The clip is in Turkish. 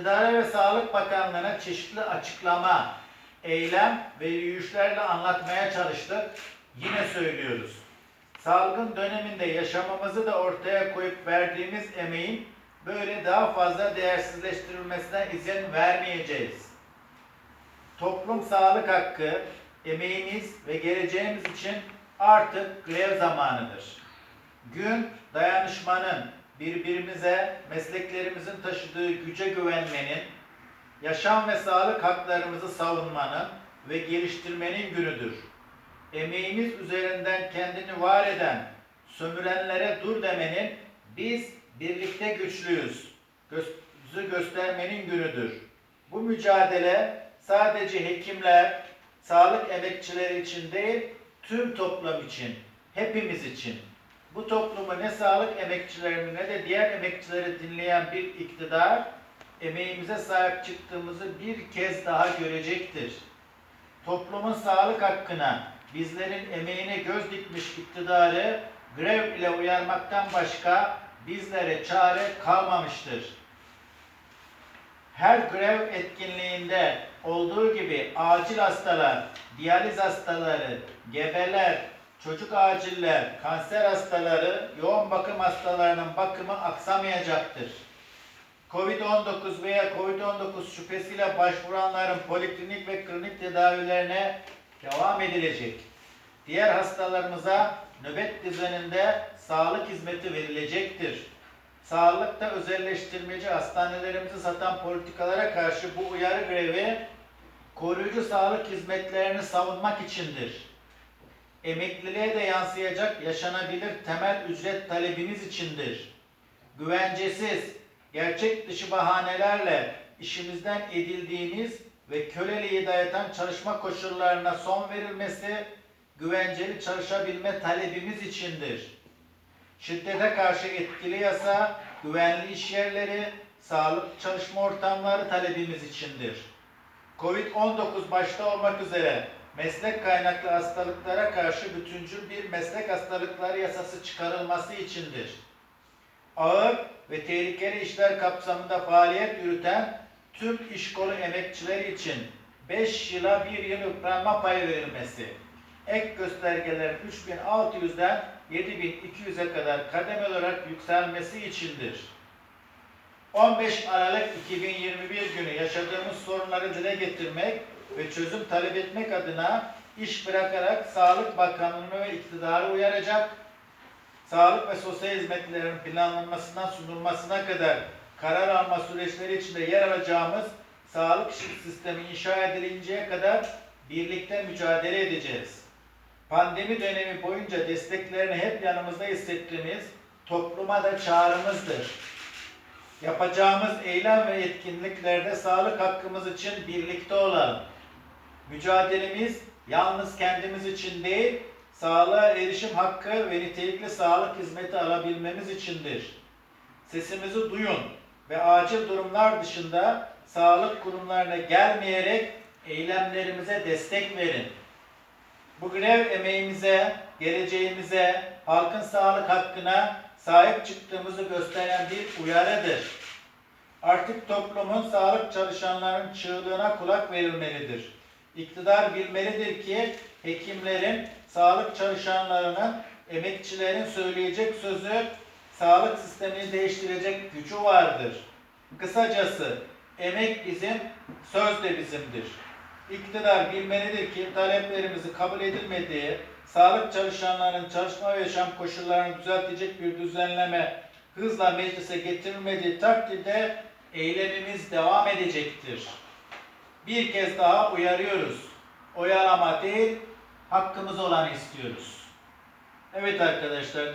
İktidara ve Sağlık Bakanlığı'na çeşitli açıklama, eylem ve yürüyüşlerle anlatmaya çalıştık. Yine söylüyoruz. Salgın döneminde yaşamamızı da ortaya koyup verdiğimiz emeğin böyle daha fazla değersizleştirilmesine izin vermeyeceğiz. Toplum sağlık hakkı, emeğimiz ve geleceğimiz için artık grev zamanıdır. Gün dayanışmanın, birbirimize, mesleklerimizin taşıdığı güce güvenmenin, yaşam ve sağlık haklarımızı savunmanın ve geliştirmenin günüdür. Emeğimiz üzerinden kendini var eden, sömürenlere dur demenin, biz birlikte güçlüyüz, gözü göstermenin günüdür. Bu mücadele sadece hekimler, sağlık emekçileri için değil, tüm toplum için, hepimiz için. Bu toplumu ne sağlık emekçilerini ne de diğer emekçileri dinleyen bir iktidar, emeğimize sahip çıktığımızı bir kez daha görecektir. Toplumun sağlık hakkına, bizlerin emeğine göz dikmiş iktidarı grev ile uyarmaktan başka bizlere çare kalmamıştır. Her grev etkinliğinde olduğu gibi acil hastalar, diyaliz hastaları, gebeler, çocuk aciller, kanser hastaları, yoğun bakım hastalarının bakımı aksamayacaktır. Covid-19 veya Covid-19 şüphesiyle başvuranların poliklinik ve klinik tedavilerine devam edilecek. Diğer hastalarımıza nöbet düzeninde sağlık hizmeti verilecektir. Sağlıkta özelleştirmeci hastanelerimizi satan politikalara karşı bu uyarı grevi koruyucu sağlık hizmetlerini savunmak içindir. Emekliliğe de yansıyacak yaşanabilir temel ücret talebimiz içindir. Güvencesiz, gerçek dışı bahanelerle işimizden edildiğimiz ve köleliği dayatan çalışma koşullarına son verilmesi güvenceli çalışabilme talebimiz içindir. Şiddete karşı etkili yasa, güvenli iş yerleri, sağlık çalışma ortamları talebimiz içindir. Covid-19 başta olmak üzere meslek kaynaklı hastalıklara karşı bütüncül bir meslek hastalıkları yasası çıkarılması içindir. Ağır ve tehlikeli işler kapsamında faaliyet yürüten tüm iş kolu emekçileri için 5 yıla 1 yıl yıpranma payı verilmesi, ek göstergelerin 3600'den 7200'e kadar kademe olarak yükselmesi içindir. 15 Aralık 2021 günü yaşadığımız sorunları dile getirmek ve çözüm talep etmek adına iş bırakarak Sağlık Bakanlığı'nı ve iktidarı uyaracak, sağlık ve sosyal hizmetlerin planlanmasından sunulmasına kadar karar alma süreçleri içinde yer alacağımız sağlık sistemi inşa edilinceye kadar birlikte mücadele edeceğiz. Pandemi dönemi boyunca desteklerini hep yanımızda hissettiğimiz topluma da çağrımızdır. Yapacağımız eylem ve etkinliklerde sağlık hakkımız için birlikte olalım. Mücadelemiz yalnız kendimiz için değil, sağlığa erişim hakkı ve nitelikli sağlık hizmeti alabilmemiz içindir. Sesimizi duyun ve acil durumlar dışında sağlık kurumlarına gelmeyerek eylemlerimize destek verin. Bu grev emeğimize, geleceğimize, halkın sağlık hakkına sahip çıktığımızı gösteren bir uyarıdır. Artık toplumun sağlık çalışanlarının çığlığına kulak verilmelidir. İktidar bilmelidir ki hekimlerin, sağlık çalışanlarının, emekçilerin söyleyecek sözü sağlık sistemini değiştirecek gücü vardır. Kısacası emek bizim, söz de bizimdir. İktidar bilmelidir ki taleplerimizi kabul edilmediği, sağlık çalışanlarının çalışma ve yaşam koşullarını düzeltecek bir düzenleme hızla meclise getirilmediği takdirde eylemimiz devam edecektir. Bir kez daha uyarıyoruz. Oyalama değil, hakkımız olanı istiyoruz. Evet arkadaşlar,